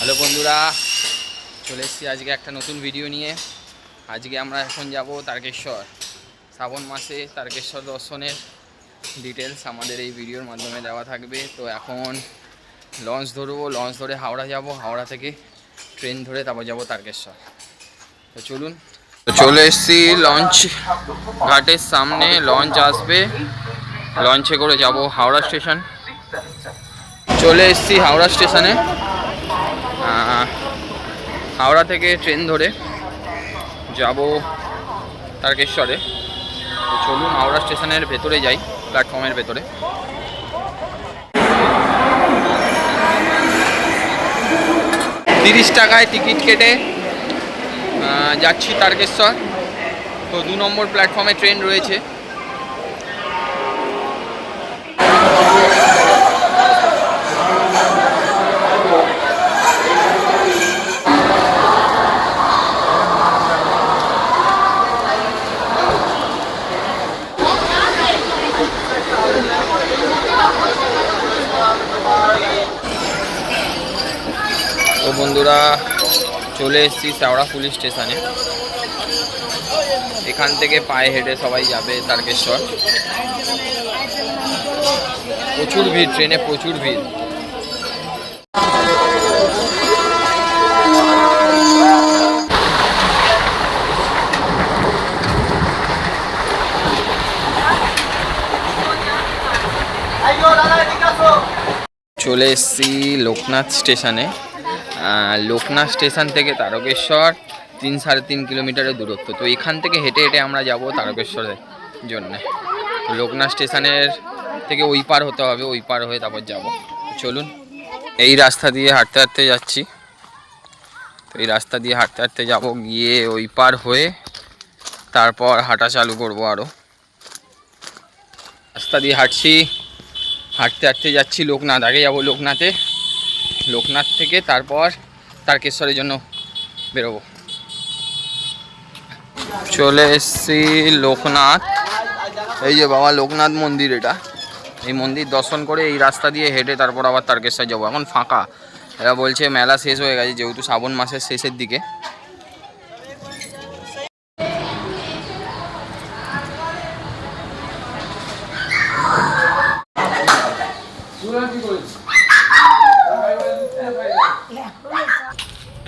Hello বন্ধুরা, চলে এসেছি আজকে একটা নতুন ভিডিও নিয়ে। আজকে আমরা এখন যাব তারকেশ্বর। শ্রাবণ মাসে তারকেশ্বর দর্শনের ডিটেলস আমাদের এই ভিডিওর মাধ্যমে দেওয়া থাকবে। তো এখন লঞ্চ ধরবো লঞ্চ ধরে হাওড়া যাব। হাওড়া থেকে ট্রেন ধরে তারপর যাব তারকেশ্বর। তো চলুন। চলে এসেছি লঞ্চ ঘাটের সামনে। লঞ্চ আসবে। লঞ্চে করে যাব হাওড়া স্টেশন চলে এসেছি হাওড়া স্টেশনে হাওড়া থেকে ট্রেন ধরে যাব তারকেশ্বরে। চলুন হাওড়া স্টেশনের ভেতরে যাই, প্ল্যাটফর্মের ভেতরে। তিরিশ টাকায় টিকিট কেটে যাচ্ছি তারকেশ্বর। তো দু নম্বর প্ল্যাটফর্মে ট্রেন রয়েছে। বন্ধুরা, চলে এসেছি শাওড়া পুলিশ স্টেশনে। এখান থেকে পায়ে হেঁটে সবাই যাবে তারকেশ্বর। প্রচুর ভিড়, ট্রেনে প্রচুর ভিড়। চলে এসেছি লোকনাথ স্টেশনে। লোকনাথ স্টেশন থেকে তারকেশ্বর তিন সাড়ে তিন কিলোমিটারের দূরত্ব। তো এখান থেকে হেঁটে হেঁটে আমরা যাব তারকেশ্বরের জন্য। লোকনাথ স্টেশনের থেকে ওই পার হতে হবে, ওই পার হয়ে তারপর যাব। চলুন, এই রাস্তা দিয়ে হাঁটতে হাঁটতে যাচ্ছি। তো এই রাস্তা দিয়ে হাঁটতে হাঁটতে যাব, গিয়ে ওই পার হয়ে তারপর হাঁটা চালু করব আরও রাস্তা দিয়ে হাঁটছি, হাঁটতে হাঁটতে যাচ্ছি লোকনাথ, আগে যাব লোকনাথে। লোকনাথ থেকে তারপর তারকেশ্বরের জন্য বেরোবো। চলে এসছি লোকনাথ। এই যে বাবা, লোকনাথ মন্দির এটা। এই মন্দির দর্শন করে এই রাস্তা দিয়ে হেঁটে তারপর আবার তারকেশ্বর যাব। এখন ফাঁকা। এরা বলছে মেলা শেষ হয়ে গেছে, যেহেতু শ্রাবণ মাসের শেষের দিকে।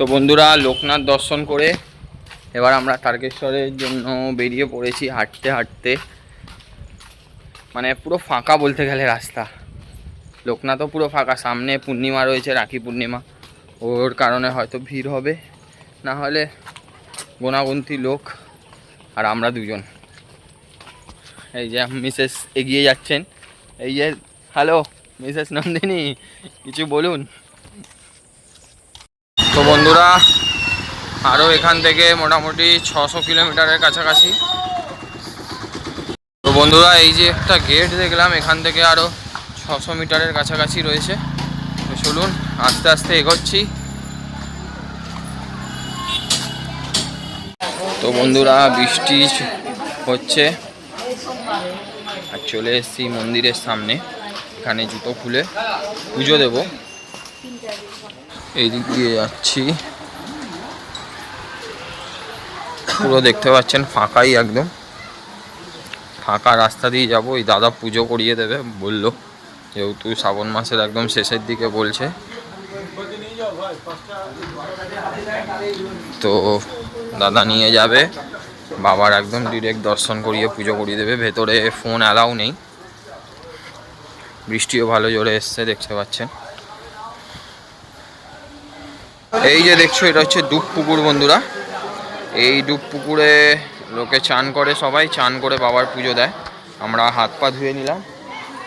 তো বন্ধুরা লোকনাথ দর্শন করে এবার আমরা তারকেশ্বরের জন্য বেরিয়ে পড়েছি হাঁটতে হাঁটতে। মানে পুরো ফাঁকা বলতে গেলে রাস্তা। লোকনাথও পুরো ফাঁকা, সামনে পূর্ণিমা রয়েছে, রাখি পূর্ণিমা। ওর কারণে হয়তো ভিড় হবে। না হলে গোনাগুন্তি লোক আর আমরা দুজন। এই যে মিসেস এগিয়ে যাচ্ছেন। এই যে, হ্যালো, মিসেস নন্দিনী, কিছু বলুন। তো বন্ধুরা আরও এখান থেকে মোটামুটি ছশো কিলোমিটারের কাছাকাছি। তো বন্ধুরা, এই যে একটা গেট দেখলাম, এখান থেকে আরও ছশো মিটারের কাছাকাছি রয়েছে। তো চলুন, আস্তে আস্তে এগোচ্ছি। তো বন্ধুরা, বৃষ্টি হচ্ছে। আর চলে এসেছি মন্দিরের সামনে। এখানে জুতো খুলে পুজো দেবো। এই দিক দিয়ে যাচ্ছি। পুরো দেখতে পাচ্ছেন ফাঁকাই একদম। ফাঁকা রাস্তা দিয়ে যাব। এই দাদা পুজো করিয়ে দেবে, বলল। যেহেতু শ্রাবণ মাসের একদম শেষের দিকে বলছে। তো দাদা নিয়ে যাবে। বাবার একদম ডিরেক্ট দর্শন করিয়ে পুজো করিয়ে দেবে। ভেতরে ফোন অ্যালাউ নেই। বৃষ্টিও ভালো জোরে এসছে, দেখতে পাচ্ছেন। এই যে দেখছ এটা হচ্ছে ডুব পুকুর বন্ধুরা। এই ডুব পুকুরে লোকে চান করে সবাই চান করে বাবার পুজো দেয়। আমরা হাত পা ধুয়ে নিলাম।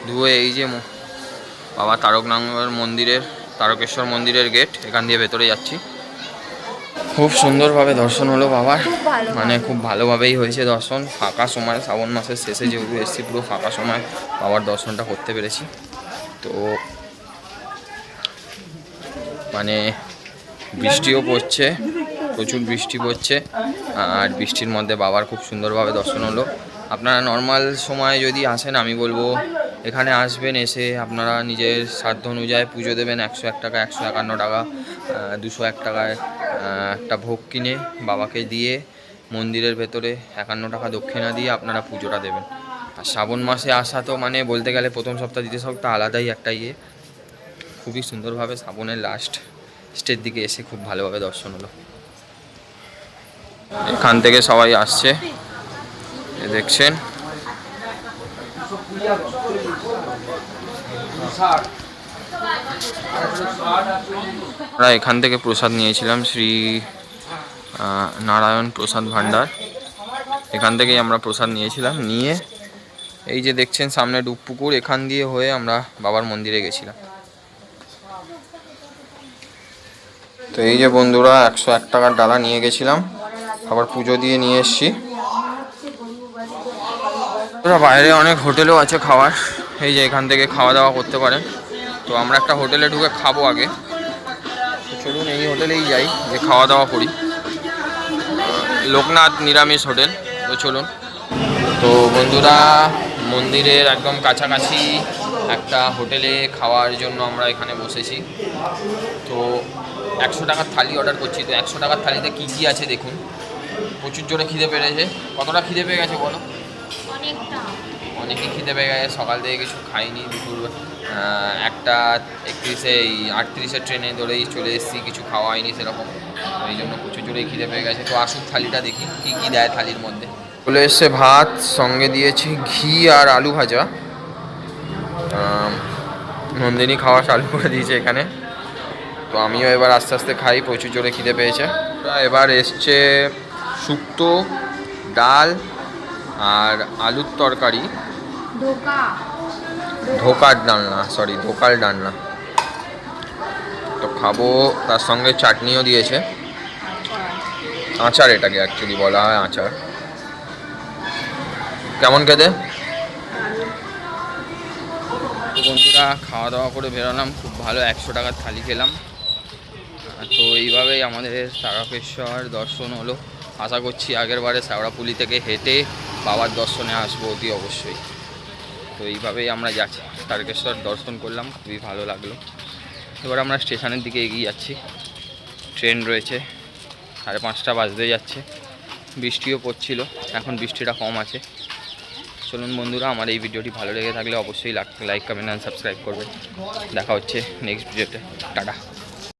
ধুয়ে এই যে বাবা তারকনাথ মন্দিরের তারকেশ্বর মন্দিরের গেট এখান দিয়ে ভেতরে যাচ্ছি। খুব সুন্দরভাবে দর্শন হলো বাবার। মানে খুব ভালোভাবেই হয়েছে দর্শন। ফাঁকা সময় শ্রাবণ মাসের শেষে যেহেতু এসেছি পুরো ফাঁকা সময় বাবার দর্শনটা করতে পেরেছি। তো মানে বৃষ্টিও পড়ছে, প্রচুর বৃষ্টি পড়ছে, আর বৃষ্টির মধ্যে বাবার খুব সুন্দরভাবে দর্শন হলো। আপনারা নর্মাল সময় যদি আসেন, আমি বলব এখানে আসবেন, এসে আপনারা নিজের সাধ্য অনুযায়ী পুজো দেবেন, একশো এক টাকা, একশো একান্ন টাকা দুশো এক টাকায় একটা ভোগ কিনে বাবাকে দিয়ে মন্দিরের ভেতরে একান্ন টাকা দক্ষিণা দিয়ে আপনারা পুজোটা দেবেন। আর শ্রাবণ মাসে আসা তো মানে বলতে গেলে প্রথম সপ্তাহ, দ্বিতীয় সপ্তাহ আলাদাই একটা ইয়ে। খুবই সুন্দরভাবে শ্রাবণের লাস্ট স্টের দিকে এসে খুব ভালোভাবে দর্শন হলো। এখান থেকে সবাই আসছে। দেখছেন। আমরা এখান থেকে প্রসাদ নিয়েছিলাম শ্রী নারায়ণ প্রসাদ ভাণ্ডার। এখান থেকেই আমরা প্রসাদ নিয়েছিলাম। নিয়ে এই যে দেখছেন সামনে ডুবপুকুর এখান দিয়ে হয়ে আমরা বাবার মন্দিরে গেছিলাম। তো এই যে বন্ধুরা, একশো এক টাকার ডালা নিয়ে গেছিলাম। আবার পুজো দিয়ে নিয়ে এসছি। বাইরে অনেক হোটেলও আছে খাওয়ার। এই যে এখান থেকে খাওয়া দাওয়া করতে পারেন। তো আমরা একটা হোটেলে ঢুকে খাব আগে। চলুন এই হোটেলেই যাই, যে খাওয়া দাওয়া করি। লোকনাথ নিরামিষ হোটেল, তো চলুন। তো বন্ধুরা, মন্দিরের একদম কাছাকাছি একটা হোটেলে খাওয়ার জন্য আমরা এখানে বসেছি। তো একশো টাকার থালি অর্ডার করছি তো একশো টাকার থালিতে কী কী আছে দেখুন। প্রচুর জোরে খিদে পেয়েছে। কতটা খিদে পেয়ে গেছে বলো? অনেকটা। অনেকই খিদে পেয়ে গেছে সকাল থেকে কিছু খাইনি দুপুর একটা একত্রিশে এই আটত্রিশের ট্রেনে ধরেই চলে এসেছি কিছু খাওয়া হয়নি সেরকম। এই জন্য প্রচুর জোরেই খিদে পেয়ে গেছে। তো আসুক থালিটা দেখি কী কী দেয় থালির মধ্যে। চলে এসছে ভাত সঙ্গে দিয়েছি ঘি আর আলু ভাজা। নন্দিনী খাওয়া চালু করে দিয়েছে এখানে। তো আমিও এবার আস্তে আস্তে খাই প্রচুর জোরে খিদে পেয়েছে। এবার এসছে শুক্তো ডাল আর আলুর তরকারি। ধোকা। ধোকার ডালনা সরি ধোকার ডালনা। তো খাব তার সঙ্গে চাটনিও দিয়েছে। আচার এটাকে অ্যাকচুয়ালি বলা হয় আচার। কেমন খেতে? তো বন্ধুরা খাওয়া দাওয়া করে বেরোলাম খুব ভালো একশো টাকার থালি খেলাম। এইভাবেই আমাদের তারকেশ্বর দর্শন হলো। আশা করছি আগের বারে শ্যাওড়াপুলি থেকে হেঁটে বাবার দর্শনে আসব অতি অবশ্যই। তো এইভাবেই আমরা যাচ্ছি। তারকেশ্বর দর্শন করলাম, খুবই ভালো লাগল। এবার আমরা স্টেশনের দিকে এগিয়ে যাচ্ছি। ট্রেন রয়েছে, সাড়ে পাঁচটা বাজতে যাচ্ছে। বৃষ্টিও পড়ছিল, এখন বৃষ্টিটা কম আছে। চলুন বন্ধুরা, আমার এই ভিডিওটি ভালো লেগে থাকলে অবশ্যই লাইক কমেন্ট অ্যান্ড সাবস্ক্রাইব করবেন। দেখা হচ্ছে নেক্সট ভিডিওতে টাটা।